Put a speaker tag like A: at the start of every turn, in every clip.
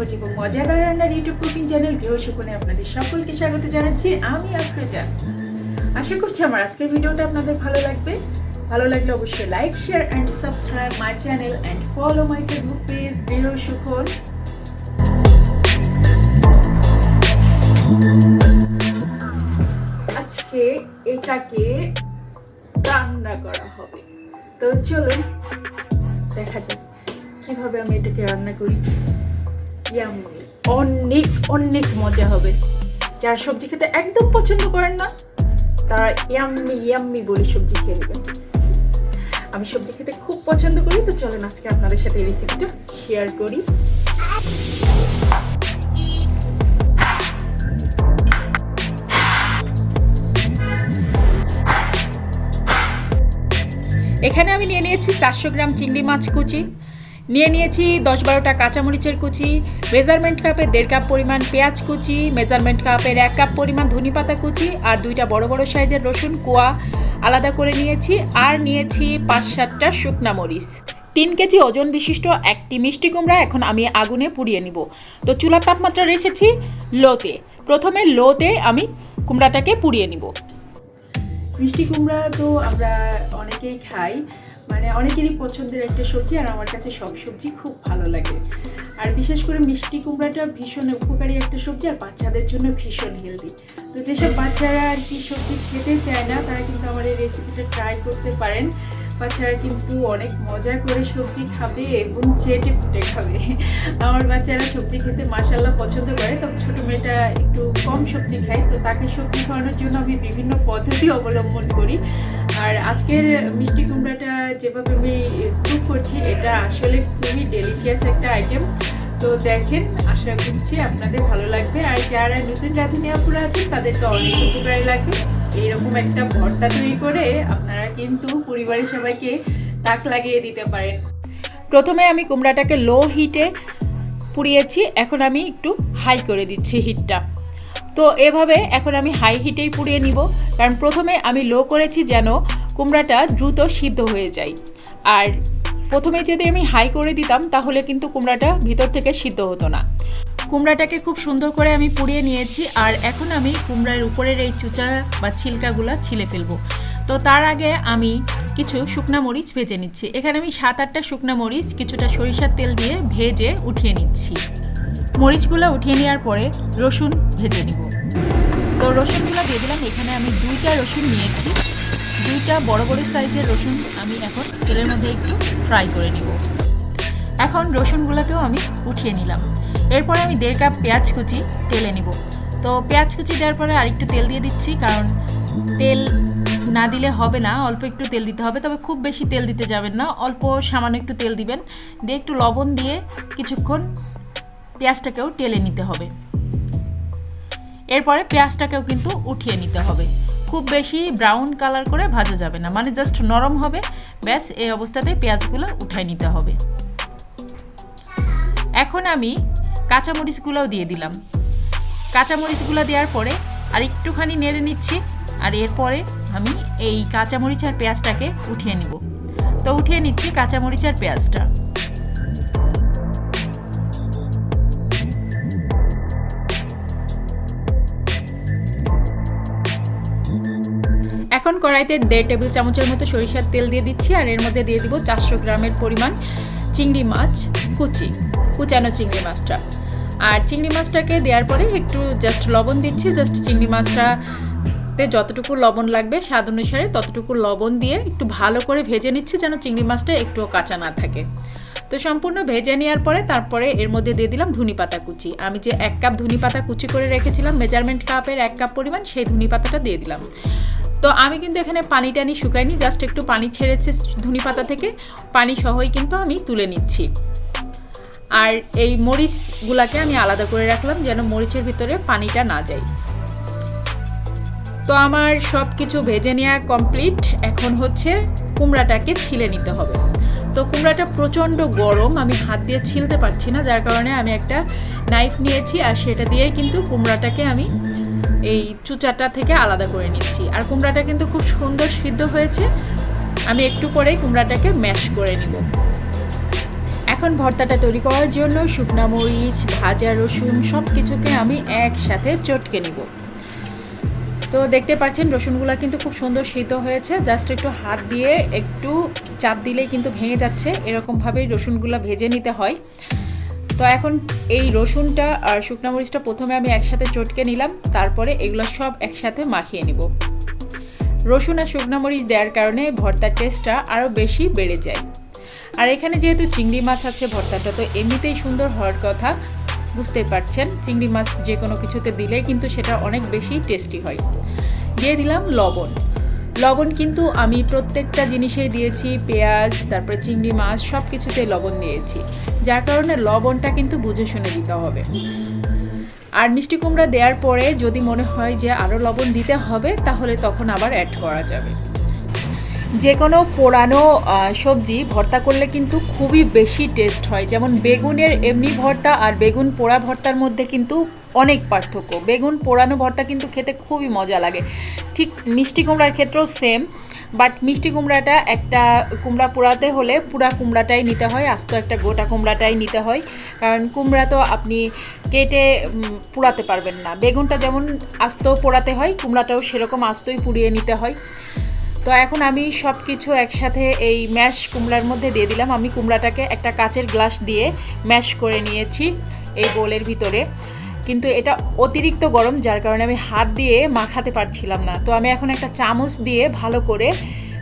A: সহজ এবং মজাদার রান্নার ইউটিউব কুকিং চ্যানেল গৃহ সুকুনে আপনাদের সকলকে স্বাগত জানাচ্ছি। আমি আফরোজা। আশা করছি আমার আজকের ভিডিওটা আপনাদের ভালো লাগবে। ভালো লাগলে অবশ্যই like share and subscribe my channel and follow my Facebook page সুখন আজকে এটাকে রান্না করা হবে। তো চলুন, দেখা যাক কীভাবে আমি এটাকে রান্না করি। ইয়াম্মি। অনেক অনেক মজা হবে। যার সবজি খেতে একদম পছন্দ করেন না, তারা ইয়াম্মি ইয়াম্মি বলে সবজি খেয়ে নেবেন। আমি সবজি খেতে খুব পছন্দ করি, তো চলেন আজকে আপনাদের সাথে এই রেসিপিটা শেয়ার করি। এখানে আমি নিয়ে নিয়েছি চারশো গ্রাম চিংড়ি মাছ কুচি নিয়ে নিয়েছি, দশ বারোটা কাঁচামরিচের কুচি, মেজারমেন্ট কাপের দেড় কাপ পরিমাণ পেঁয়াজ কুচি, মেজারমেন্ট কাপের এক কাপ পরিমাণ ধনি পাতা কুচি আর দুইটা বড় বড় সাইজের রসুন, কোয়া আলাদা করে নিয়েছি আর নিয়েছি পাঁচ সাতটা শুকনা মরিচ। তিন কেজি ওজন বিশিষ্ট একটি মিষ্টি কুমড়া এখন আমি আগুনে পুড়িয়ে নিব। তো চুলার তাপমাত্রা রেখেছি লোতে। প্রথমে লোতে আমি কুমড়াটাকে পুড়িয়ে নিব। মিষ্টি কুমড়া তো আমরা অনেকেই খাই। মানে অনেকেরই পছন্দের একটা সবজি আর আমার কাছে সব সবজি খুব ভালো লাগে। আর বিশেষ করে মিষ্টি কুমড়াটা ভীষণ উপকারী একটা সবজি আর বাচ্চাদের জন্য ভীষণ হেলদি তো যেসব বাচ্চারা আর কি সবজি খেতে চায় না, তারা কিন্তু আমার এই রেসিপিটা ট্রাই করতে পারেন। বাচ্চারা কিন্তু অনেক মজা করে সবজি খাবে এবং চেটে ফুটে খাবে। আমার বাচ্চারা সবজি খেতে মাসাল্লাহ পছন্দ করে, তবে ছোটো মেয়েটা একটু কম সবজি খায়। তো তাকে সবজি খাওয়ানোর জন্য আমি বিভিন্ন পদ্ধতি অবলম্বন করি। আর আজকের মিষ্টি কুমড়াটা যেভাবে আমি কুক করছি, এটা আসলে খুবই ডেলিশিয়াস একটা আইটেম তো দেখেন, আশা করছি আপনাদের ভালো লাগবে। আর যারা নতুন রাঁধুনি আপুরা আছেন তাদের তো অনেক উপকারী লাগবে এইরকম একটা ভর্তা তৈরি করে আপনারা কিন্তু পরিবারের সবাইকে তাক লাগিয়ে দিতে পারেন। প্রথমে আমি কুমড়াটাকে লো হিটে পুড়িয়েছি, এখন আমি একটু হাই করে দিচ্ছি হিটটা তো এভাবে এখন আমি হাই হিটেই পুড়িয়ে নিব। কারণ প্রথমে আমি লো করেছি যেন কুমড়াটা দ্রুত সিদ্ধ হয়ে যায়। আর প্রথমে যদি আমি হাই করে দিতাম, তাহলে কিন্তু কুমড়াটা ভিতর থেকে সিদ্ধ হতো না। কুমড়াটাকে খুব সুন্দর করে আমি পুড়িয়ে নিয়েছি, আর এখন আমি কুমড়ার উপরের এই চুচা বা ছিলকাগুলো ছিলে ফেলব। তো তার আগে আমি কিছু শুকনা মরিচ ভেজে নিচ্ছি। এখানে আমি সাত আটটা শুকনা মরিচ, কিছুটা সরিষার তেল দিয়ে ভেজে উঠিয়ে নিচ্ছি। মরিচগুলো উঠিয়ে নেওয়ার পরে রসুন ভেজে নিব। তো রসুনগুলো ভেজলাম এখানে আমি দুইটা রসুন নিয়েছি। দুইটা বড় বড় সাইজের রসুন আমি এখন তেলের মধ্যে একটু ফ্রাই করে নিব। এখন রসুনগুলোকেও আমি উঠিয়ে নিলাম। এরপরে আমি দেড় কাপ পেঁয়াজ কুচি তেলে নিব। তো পেঁয়াজ কুচি দেওয়ার পরে আরেকটু তেল দিয়ে দিচ্ছি, কারণ তেল না দিলে হবে না, অল্প একটু তেল দিতে হবে। তবে খুব বেশি তেল দিতে যাবেন না, অল্প সামান্য একটু তেল দিবেন। দিয়ে একটু লবণ দিয়ে কিছুক্ষণ পেঁয়াজটাকেও টেলে নিতে হবে। এরপরে পেঁয়াজটাকেও কিন্তু উঠিয়ে নিতে হবে। খুব বেশি ব্রাউন কালার করে ভাজা যাবে না মানে জাস্ট নরম হবে, ব্যাস এই অবস্থাতে পেঁয়াজগুলো উঠাই নিতে হবে। এখন আমি কাঁচামরিচগুলোও দিয়ে দিলাম। কাঁচামরিচগুলো দেওয়ার পরে আর একটুখানি নেড়ে নিচ্ছি, আর এরপরে আমি এই কাঁচামরিচ আর পেঁয়াজটাকে উঠিয়ে নিব। তো উঠিয়ে নিচ্ছি কাঁচামরিচ আর পেঁয়াজটা। এখন কড়াইতে দেড় টেবিল চামচের মতো সরিষার তেল দিয়ে দিচ্ছি, আর এর মধ্যে দিয়ে দিব চারশো গ্রামের পরিমাণ চিংড়ি মাছ, কুচি, কুচানো চিংড়ি মাছটা। আর চিংড়ি মাছটাকে দেওয়ার পরে একটু জাস্ট লবণ দিচ্ছি জাস্ট চিংড়ি মাছটাতে যতটুকু লবণ লাগবে স্বাদ অনুসারে ততটুকু লবণ দিয়ে একটু ভালো করে ভেজে নিচ্ছি যেন চিংড়ি মাছটা একটুও কাঁচা না থাকে। তো সম্পূর্ণ ভেজে নেওয়ার পরে তারপরে এর মধ্যে দিয়ে দিলাম ধুনি পাতা কুচি। আমি যে এক কাপ ধুনি পাতা কুচি করে রেখেছিলাম মেজারমেন্ট কাপের এক কাপ পরিমাণ, সেই ধুনি পাতাটা দিয়ে দিলাম। তো আমি কিন্তু এখানে পানি টানি শুকাইনি জাস্ট একটু পানি ছেড়েছে ধুনি পাতা থেকে, পানি সহই কিন্তু আমি তুলে নিচ্ছি। আর এই মরিচগুলাকে আমি আলাদা করে রাখলাম যেন মরিচের ভিতরে পানিটা না যায়। তো আমার সব কিছু ভেজে নেওয়া কমপ্লিট এখন হচ্ছে কুমড়াটাকে ছিলে নিতে হবে। তো কুমড়াটা প্রচণ্ড গরম, আমি হাত দিয়ে ছিলতে পারছি না, যার কারণে আমি একটা নাইফ নিয়েছি আর সেটা দিয়েই কিন্তু কুমড়াটাকে আমি এই চুচাটা থেকে আলাদা করে নিচ্ছি। আর কুমড়াটা কিন্তু খুব সুন্দর সিদ্ধ হয়েছে, আমি একটু পরেই কুমড়াটাকে ম্যাশ করে নিব। এখন ভর্তাটা তৈরি করার জন্য শুকনা মরিচ, ভাজা রসুন সব কিছুকে আমি একসাথে চটকে নিব। তো দেখতে পাচ্ছেন, রসুনগুলো কিন্তু খুব সুন্দর সিদ্ধ হয়েছে। জাস্ট একটু হাত দিয়ে একটু চাপ দিলেই কিন্তু ভেঙে যাচ্ছে। এরকমভাবেই রসুনগুলো ভেজে নিতে হয়। তো এখন এই রসুনটা আর শুকনা মরিচটা প্রথমে আমি একসাথে চটকে নিলাম। তারপরে এগুলো সব একসাথে মাখিয়ে নিব। রসুন আর শুকনো মরিচ দেওয়ার কারণে ভর্তার টেস্টটা আরও বেশি বেড়ে যায়। আর এখানে যেহেতু চিংড়ি মাছ আছে ভর্তাটা, তো এমনিতেই সুন্দর হওয়ার কথা। বুঝতেই পারছেন, চিংড়ি মাছ যে কোনো কিছুতে দিলে কিন্তু সেটা অনেক বেশি টেস্টি হয়। দিয়ে দিলাম লবণ। লবণ কিন্তু আমি প্রত্যেকটা জিনিসেই দিয়েছি, পেঁয়াজ, তারপরে চিংড়ি মাছ সব কিছুতে লবণ দিয়েছি। যার কারণে লবণটা কিন্তু বুঝে শুনে দিতে হবে। আর মিষ্টি কুমড়া দেওয়ার পরে যদি মনে হয় যে আরও লবণ দিতে হবে, তাহলে তখন আবার অ্যাড করা যাবে। যে কোনো পোড়ানো সবজি ভর্তা করলে কিন্তু খুবই বেশি টেস্ট হয়। যেমন বেগুনের এমনি ভর্তা আর বেগুন পোড়া ভর্তার মধ্যে কিন্তু অনেক পার্থক্য। বেগুন পোড়ানো ভর্তা কিন্তু খেতে খুবই মজা লাগে। ঠিক মিষ্টি কুমড়ার ক্ষেত্রেও সেম বাট মিষ্টি কুমড়াটা একটা কুমড়া পোড়াতে হলে পুরা কুমড়াটাই নিতে হয়, আস্ত একটা গোটা কুমড়াটাই নিতে হয়। কারণ কুমড়া তো আপনি কেটে পোড়াতে পারবেন না। বেগুনটা যেমন আস্ত পোড়াতে হয়, কুমড়াটাও সেরকম আস্তই পুড়িয়ে নিতে হয়। তো এখন আমি সব কিছু একসাথে এই ম্যাশ কুমড়ার মধ্যে দিয়ে দিলাম। আমি কুমড়াটাকে একটা কাচের গ্লাস দিয়ে ম্যাশ করে নিয়েছি এই বোলের ভিতরে। কিন্তু এটা অতিরিক্ত গরম, যার কারণে আমি হাত দিয়ে মাখাতে পারছিলাম না। তো আমি এখন একটা চামচ দিয়ে ভালো করে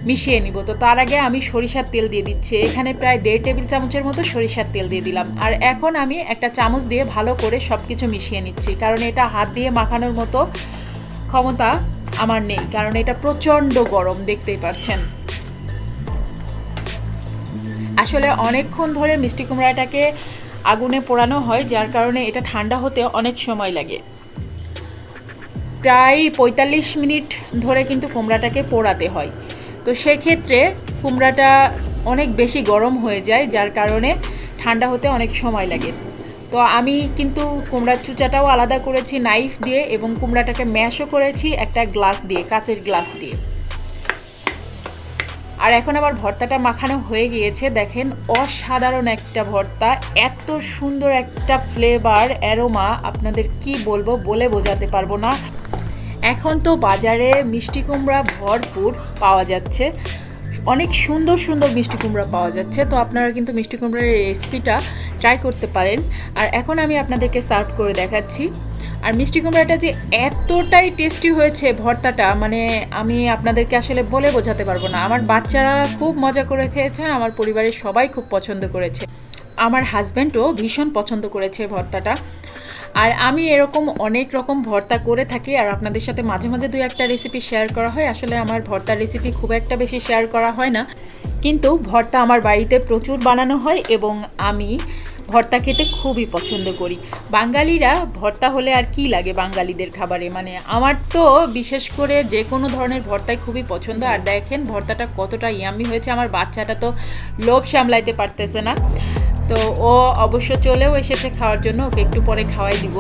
A: মিশিয়ে নিব। তো তার আগে আমি সরিষার তেল দিয়ে দিচ্ছি। এখানে প্রায় দেড় টেবিল চামচের মতো সরিষার তেল দিয়ে দিলাম। আর এখন আমি একটা চামচ দিয়ে ভালো করে সব কিছু মিশিয়ে নিচ্ছি। কারণ এটা হাত দিয়ে মাখানোর মতো ক্ষমতা আমার নেই, কারণ এটা প্রচণ্ড গরম, দেখতেই পাচ্ছেন। আসলে অনেকক্ষণ ধরে মিষ্টি কুমড়াটাকে আগুনে পোড়ানো হয়, যার কারণে এটা ঠান্ডা হতে অনেক সময় লাগে। প্রায় পঁয়তাল্লিশ মিনিট ধরে কিন্তু কুমড়াটাকে পোড়াতে হয়। তো সেক্ষেত্রে কুমড়াটা অনেক বেশি গরম হয়ে যায়, যার কারণে ঠান্ডা হতে অনেক সময় লাগে। তো আমি কিন্তু কুমড়ার চুচাটাও আলাদা করেছি নাইফ দিয়ে এবং কুমড়াটাকে ম্যাশও করেছি একটা গ্লাস দিয়ে, কাচের গ্লাস দিয়ে। আর এখন আবার ভর্তাটা মাখানো হয়ে গিয়েছে, দেখেন অসাধারণ একটা ভর্তা, এত সুন্দর একটা ফ্লেভার অ্যারোমা আপনাদের কি বলব বলে বোঝাতে পারব না। এখন তো বাজারে মিষ্টি কুমড়া ভরপুর পাওয়া যাচ্ছে। অনেক সুন্দর সুন্দর মিষ্টি কুমড়া পাওয়া যাচ্ছে, তো আপনারা কিন্তু মিষ্টি কুমড়ার রেসিপিটা ট্রাই করতে পারেন। আর এখন আমি আপনাদেরকে সার্ভ করে দেখাচ্ছি। আর মিষ্টি কুমড়াটা যে এতটাই টেস্টি হয়েছে ভর্তাটা মানে আমি আপনাদেরকে আসলে বলে বোঝাতে পারব না। আমার বাচ্চারা খুব মজা করে খেয়েছে, আমার পরিবারের সবাই খুব পছন্দ করেছে। আমার হাজব্যান্ডও ভীষণ পছন্দ করেছে ভর্তাটা। আর আমি এরকম অনেক রকম ভর্তা করে থাকি, আর আপনাদের সাথে মাঝে মাঝে দুই একটা রেসিপি শেয়ার করা হয়। আসলে আমার ভর্তার রেসিপি খুব একটা বেশি শেয়ার করা হয় না। কিন্তু ভর্তা আমার বাড়িতে প্রচুর বানানো হয় এবং আমি ভর্তা খেতে খুবই পছন্দ করি। বাঙালিরা ভর্তা হলে আর কি লাগে বাঙালিদের খাবারে? মানে আমার তো বিশেষ করে যে কোনো ধরনের ভর্তাই খুবই পছন্দ। আর দেখেন ভর্তাটা কতটা ইয়ামি হয়েছে। আমার বাচ্চাটা তো লোভ সামলাইতে পারতেছে না। তো ও অবশ্য চলেও এসেছে খাওয়ার জন্য, ওকে একটু পরে খাওয়াই দিব।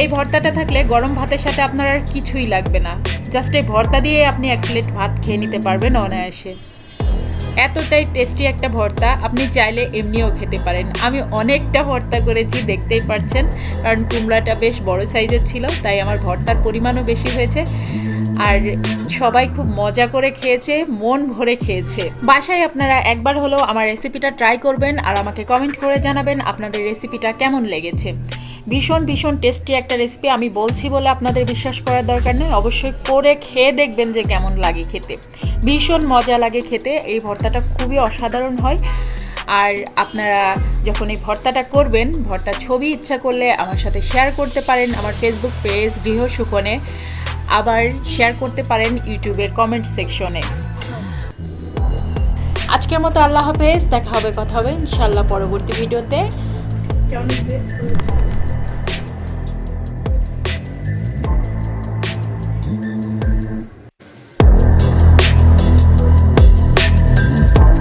A: এই ভর্তাটা থাকলে গরম ভাতের সাথে আপনার আর কিছুই লাগবে না। জাস্ট এই ভর্তা দিয়ে আপনি এক প্লেট ভাত খেয়ে নিতে পারবেন অনায়াসে। এতটাই টেস্টি একটা ভর্তা, আপনি চাইলে এমনিও খেতে পারেন। আমি অনেকটা ভর্তা করেছি, দেখতেই পাচ্ছেন। কারণ কুমড়াটা বেশ বড় সাইজের ছিল, তাই আমার ভর্তার পরিমাণও বেশি হয়েছে। আর সবাই খুব মজা করে খেয়েছে, মন ভরে খেয়েছে। বাসায় আপনারা একবার হলেও আমার রেসিপিটা ট্রাই করবেন আর আমাকে কমেন্ট করে জানাবেন আপনাদের রেসিপিটা কেমন লেগেছে। ভীষণ ভীষণ টেস্টি একটা রেসিপি আমি বলছি বলে আপনাদের বিশ্বাস করার দরকার নেই। অবশ্যই করে খেয়ে দেখবেন যে কেমন লাগে খেতে। ভীষণ মজা লাগে খেতে। এই ভর্তাটা খুবই অসাধারণ হয়। আর আপনারা যখন এই ভর্তাটা করবেন, ভর্তার ছবি ইচ্ছা করলে আমার সাথে শেয়ার করতে পারেন আমার ফেসবুক পেজ গৃহ সুকনে। আবার শেয়ার করতে পারেন ইউটিউবের কমেন্ট সেকশনে আজকের মতো আল্লাহ হাফেজ, দেখা হবে, কথা হবে ইনশাল্লাহ পরবর্তী ভিডিওতে